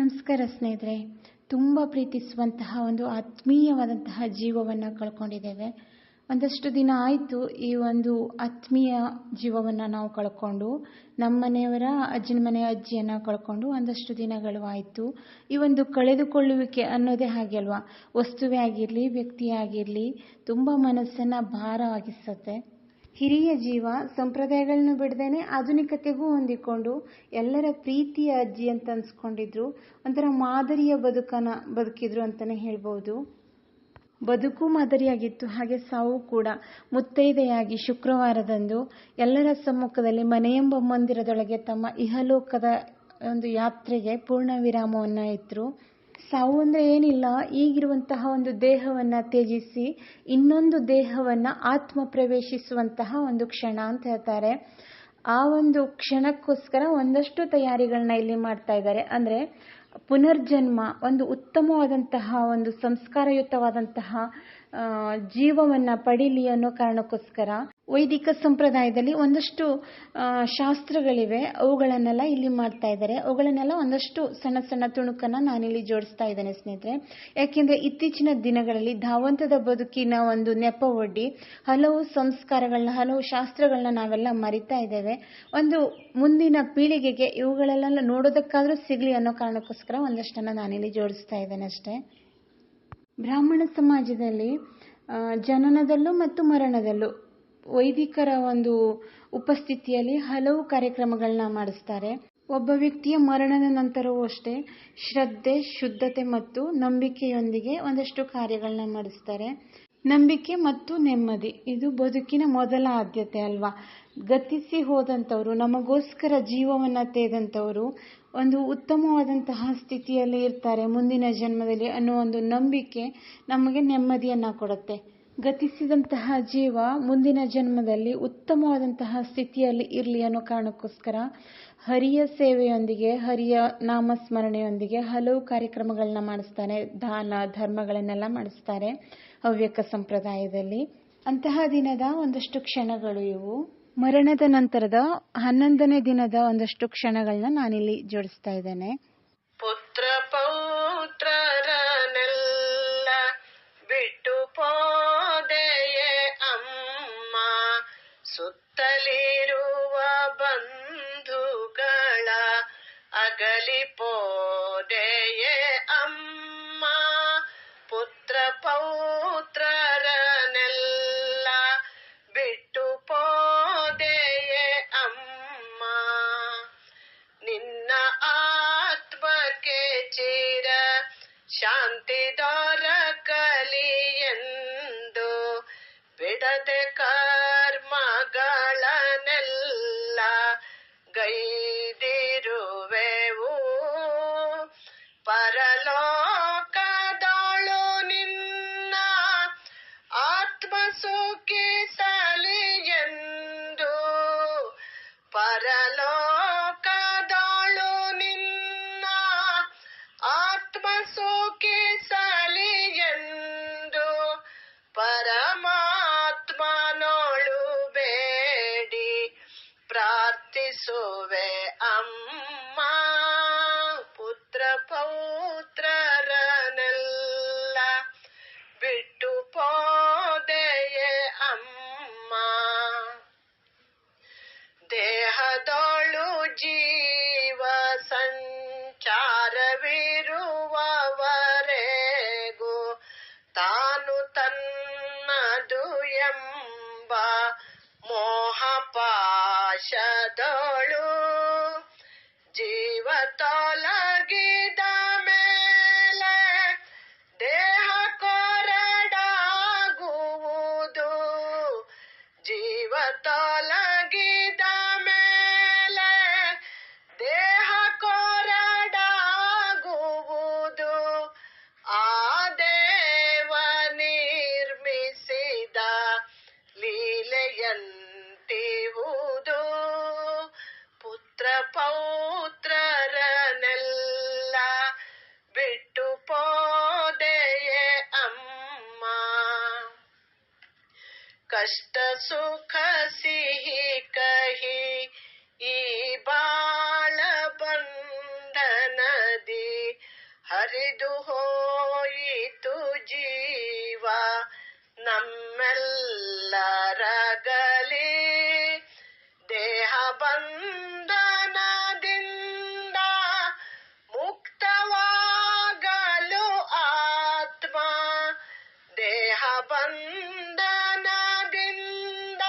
ನಮಸ್ಕಾರ ಸ್ನೇಹಿತರೆ. ತುಂಬ ಪ್ರೀತಿಸುವಂತಹ ಒಂದು ಆತ್ಮೀಯವಾದಂತಹ ಜೀವವನ್ನು ಕಳ್ಕೊಂಡಿದ್ದೇವೆ. ಒಂದಷ್ಟು ದಿನ ಆಯಿತು ಈ ಒಂದು ಆತ್ಮೀಯ ಜೀವವನ್ನು ನಾವು ಕಳ್ಕೊಂಡು, ನಮ್ಮ ಮನೆಯವರ ಅಜ್ಜನ ಮನೆಯ ಅಜ್ಜಿಯನ್ನು ಕಳ್ಕೊಂಡು ಒಂದಷ್ಟು ದಿನಗಳು ಆಯಿತು. ಈ ಒಂದು ಕಳೆದುಕೊಳ್ಳುವಿಕೆ ಅನ್ನೋದೇ ಹಾಗೆ ಅಲ್ವಾ? ವಸ್ತುವೇ ಆಗಿರಲಿ ವ್ಯಕ್ತಿಯಾಗಿರಲಿ ತುಂಬ ಮನಸ್ಸನ್ನು ಭಾರವಾಗಿಸುತ್ತೆ ಹಿರಿಯ ಜೀವ ಸಂಪ್ರದಾಯಗಳನ್ನು ಬಿಡದೇನೆ ಆಧುನಿಕತೆಗೂ ಹೊಂದಿಕೊಂಡು ಎಲ್ಲರ ಪ್ರೀತಿಯ ಅಜ್ಜಿ ಅಂತ ಅನ್ಸ್ಕೊಂಡಿದ್ರು. ಒಂಥರ ಮಾದರಿಯ ಬದುಕನ, ಬದುಕಿದ್ರು ಅಂತಲೇ ಹೇಳ್ಬೋದು. ಬದುಕು ಮಾದರಿಯಾಗಿತ್ತು, ಹಾಗೆ ಸಾವು ಕೂಡ ಮುತ್ತೈದೆಯಾಗಿ ಶುಕ್ರವಾರದಂದು ಎಲ್ಲರ ಸಮ್ಮುಖದಲ್ಲಿ ಮನೆಯೆಂಬ ಮಂದಿರದೊಳಗೆ ತಮ್ಮ ಇಹಲೋಕದ ಒಂದು ಯಾತ್ರೆಗೆ ಪೂರ್ಣ ವಿರಾಮವನ್ನು ಇಟ್ಟರು ಸಾವು ಅಂದರೆ ಏನಿಲ್ಲ, ಈಗಿರುವಂತಹ ಒಂದು ದೇಹವನ್ನು ತ್ಯಜಿಸಿ, ಇನ್ನೊಂದು ದೇಹವನ್ನು ಆತ್ಮ ಪ್ರವೇಶಿಸುವಂತಹ ಒಂದು ಕ್ಷಣ ಅಂತ ಹೇಳ್ತಾರೆ. ಆ ಒಂದು ಕ್ಷಣಕ್ಕೋಸ್ಕರ ಒಂದಷ್ಟು ತಯಾರಿಗಳನ್ನ ಇಲ್ಲಿ ಮಾಡ್ತಾ ಇದ್ದಾರೆ. ಅಂದರೆ ಪುನರ್ಜನ್ಮ, ಒಂದು ಉತ್ತಮವಾದಂತಹ ಒಂದು ಸಂಸ್ಕಾರಯುತವಾದಂತಹ ಜೀವವನ್ನು ಪಡೀಲಿ ಅನ್ನೋ ಕಾರಣಕ್ಕೋಸ್ಕರ ವೈದಿಕ ಸಂಪ್ರದಾಯದಲ್ಲಿ ಒಂದಷ್ಟು ಶಾಸ್ತ್ರಗಳಿವೆ. ಅವುಗಳನ್ನೆಲ್ಲ ಇಲ್ಲಿ ಮಾಡ್ತಾ ಇದ್ದಾರೆ. ಅವುಗಳನ್ನೆಲ್ಲ ಒಂದಷ್ಟು ಸಣ್ಣ ಸಣ್ಣ ತುಣುಕನ್ನು ನಾನಿಲ್ಲಿ ಜೋಡಿಸ್ತಾ ಇದ್ದೇನೆ ಸ್ನೇಹಿತರೆ. ಯಾಕೆಂದರೆ ಇತ್ತೀಚಿನ ದಿನಗಳಲ್ಲಿ ಧಾವಂತದ ಬದುಕಿನ ಒಂದು ನೆಪ ಒಡ್ಡಿ, ಹಲವು ಸಂಸ್ಕಾರಗಳನ್ನ, ಹಲವು ಶಾಸ್ತ್ರಗಳನ್ನ ನಾವೆಲ್ಲ ಮರಿತಾ ಇದ್ದೇವೆ. ಒಂದು ಮುಂದಿನ ಪೀಳಿಗೆಗೆ ಇವುಗಳೆಲ್ಲ ನೋಡೋದಕ್ಕಾದ್ರೂ ಸಿಗಲಿ ಅನ್ನೋ ಕಾರಣಕ್ಕೋಸ್ಕರ ಒಂದಷ್ಟನ್ನು ನಾನಿಲ್ಲಿ ಜೋಡಿಸ್ತಾ ಇದ್ದೇನೆ ಅಷ್ಟೇ. ಬ್ರಾಹ್ಮಣ ಸಮಾಜದಲ್ಲಿ ಜನನದಲ್ಲೂ ಮತ್ತು ಮರಣದಲ್ಲೂ ವೈದಿಕರ ಒಂದು ಉಪಸ್ಥಿತಿಯಲ್ಲಿ ಹಲವು ಕಾರ್ಯಕ್ರಮಗಳನ್ನ ಮಾಡಿಸ್ತಾರೆ. ಒಬ್ಬ ವ್ಯಕ್ತಿಯ ಮರಣದ ನಂತರವೂ ಅಷ್ಟೇ ಶ್ರದ್ಧೆ, ಶುದ್ಧತೆ ಮತ್ತು ನಂಬಿಕೆಯೊಂದಿಗೆ ಒಂದಷ್ಟು ಕಾರ್ಯಗಳನ್ನ ಮಾಡಿಸ್ತಾರೆ. ನಂಬಿಕೆ ಮತ್ತು ನೆಮ್ಮದಿ. ಇದು ಬದುಕಿನ ಮೊದಲ ಆದ್ಯತೆ ಅಲ್ವಾ? ಗತಿಸಿ ಹೋದಂಥವರು, ನಮಗೋಸ್ಕರ ಜೀವವನ್ನು ತೇದಂಥವರು ಒಂದು ಉತ್ತಮವಾದಂತಹ ಸ್ಥಿತಿಯಲ್ಲಿ ಇರ್ತಾರೆ ಮುಂದಿನ ಜನ್ಮದಲ್ಲಿ ಅನ್ನೋ ಒಂದು ನಂಬಿಕೆ ನಮಗೆ ನೆಮ್ಮದಿಯನ್ನು ಕೊಡುತ್ತೆ. ಗತಿಸಿದಂತಹ ಜೀವ ಮುಂದಿನ ಜನ್ಮದಲ್ಲಿ ಉತ್ತಮವಾದಂತಹ ಸ್ಥಿತಿಯಲ್ಲಿ ಇರಲಿ ಅನ್ನೋ ಕಾರಣಕ್ಕೋಸ್ಕರ ಹರಿಯ ಸೇವೆಯೊಂದಿಗೆ, ಹರಿಯ ನಾಮಸ್ಮರಣೆಯೊಂದಿಗೆ ಹಲವು ಕಾರ್ಯಕ್ರಮಗಳನ್ನ ಮಾಡಿಸ್ತಾರೆ, ದಾನ, ಧರ್ಮಗಳನ್ನೆಲ್ಲ ಮಾಡಿಸ್ತಾರೆ. ಹವ್ಯಕ ಸಂಪ್ರದಾಯದಲ್ಲಿ. ಅಂತಹ ದಿನದ ಒಂದಷ್ಟು ಕ್ಷಣಗಳು ಇವು. ಮರಣದ ನಂತರದ ಹನ್ನೊಂದನೇ ದಿನದ ಒಂದಷ್ಟು ಕ್ಷಣಗಳನ್ನ ನಾನಿಲ್ಲಿ ಜೋಡಿಸ್ತಾ ಇದ್ದೇನೆ. ಪುತ್ರ ಪೌತ್ರರನೆಲ್ಲ ಬಿಟ್ಟು ಪೋದೆಯೇ ಅಮ್ಮ. ಸುತ್ತಲಿರುವ ಬಂಧುಗಳ ಅಗಲಿ ಪೋದೆಯೇ ಚಿರ ಶಾಂತಿ ದೊರಕಲಿ ಎಂದು ಬಿಡದೆ ಕರ್ಮಗಳನೆಲ್ಲ ಗೈದಿರುವೆವು. ಪರಲೋಕದೊಳು ಎಂಬ ಮೋಹಪಾಶದೊಳು ಜೀವ ತೊಲಗಿದ ಬಂಧನದಿಂದ ಮುಕ್ತವಾಗಲು ಆತ್ಮ. ದೇಹ ಬಂಧನದಿಂದ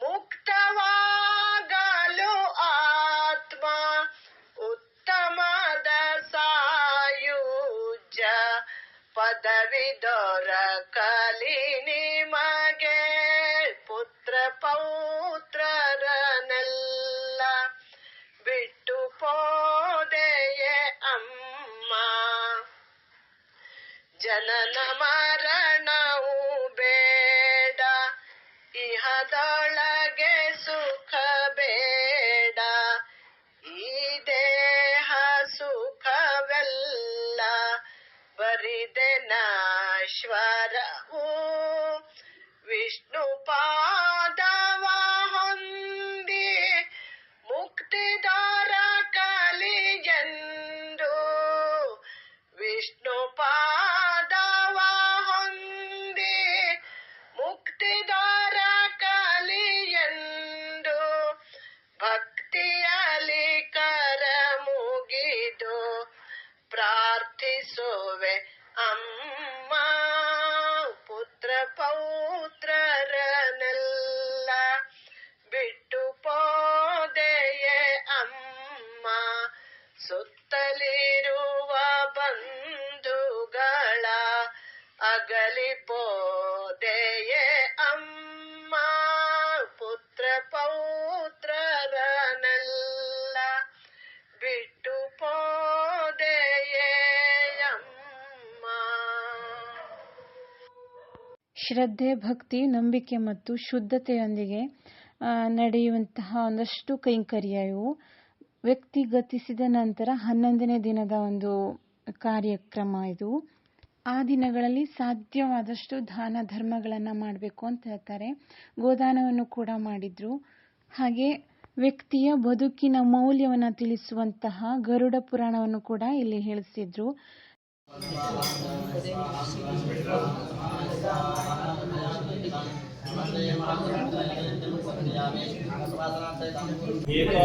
ಮುಕ್ತವಾಗಲು ಆತ್ಮ. ಉತ್ತಮದ ಸಾಯುಜ್ಯ ಪದವಿ ದೊರಕಲಿ ಜನನ ಮರಣವು ಬೇಡ. ಇಹದೊಳಗೆ ಸುಖ ಬೇಡ. ಈ ದೇಹ ಸುಖವೆಲ್ಲ ಬರಿದೆ ನಶ್ವರವು ಅಗಲಿ ಪೋದೆಯೇ ಅಮ್ಮ ಪುತ್ರ ಪೌತ್ರರನೆಲ್ಲ. ಬಿಟ್ಟು ಪೋದೆಯೇ ಅಮ್ಮ. ಶ್ರದ್ಧೆ, ಭಕ್ತಿ, ನಂಬಿಕೆ ಮತ್ತು ಶುದ್ಧತೆಯೊಂದಿಗೆ ನಡೆಯುವಂತಹ ಒಂದಷ್ಟು ಕೈಂಕರ್ಯ ಇವು ವ್ಯಕ್ತಿ ಗತಿಸಿದ ನಂತರ ಹನ್ನೊಂದನೇ ದಿನದ ಒಂದು ಕಾರ್ಯಕ್ರಮ ಇದು. ಆ ದಿನಗಳಲ್ಲಿ ಸಾಧ್ಯವಾದಷ್ಟು ದಾನ ಧರ್ಮಗಳನ್ನು ಮಾಡಬೇಕು ಅಂತ ಹೇಳ್ತಾರೆ. ಗೋದಾನವನ್ನು ಕೂಡ ಮಾಡಿದ್ರು. ಹಾಗೆ ವ್ಯಕ್ತಿಯ ಬದುಕಿನ ಮೌಲ್ಯವನ್ನು ತಿಳಿಸುವಂತಹ ಗರುಡ ಪುರಾಣವನ್ನು ಕೂಡ ಇಲ್ಲಿ ಹೇಳಿಸಿದ್ರು. एको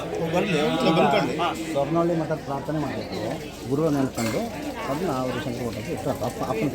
ಸ್ವರ್ಣವಳ್ಳಿ ಮಠದ ಪ್ರಾರ್ಥನೆ ಮಾಡಬೇಕು ಗುರುವನ್ನು ನೆನ್ಕೊಂಡು ಅದನ್ನ ಅವರು ಶಂಕರ ಮಠಕ್ಕೆ ಇಷ್ಟ ಅಪ್ಪ ಅಪ್ಪನ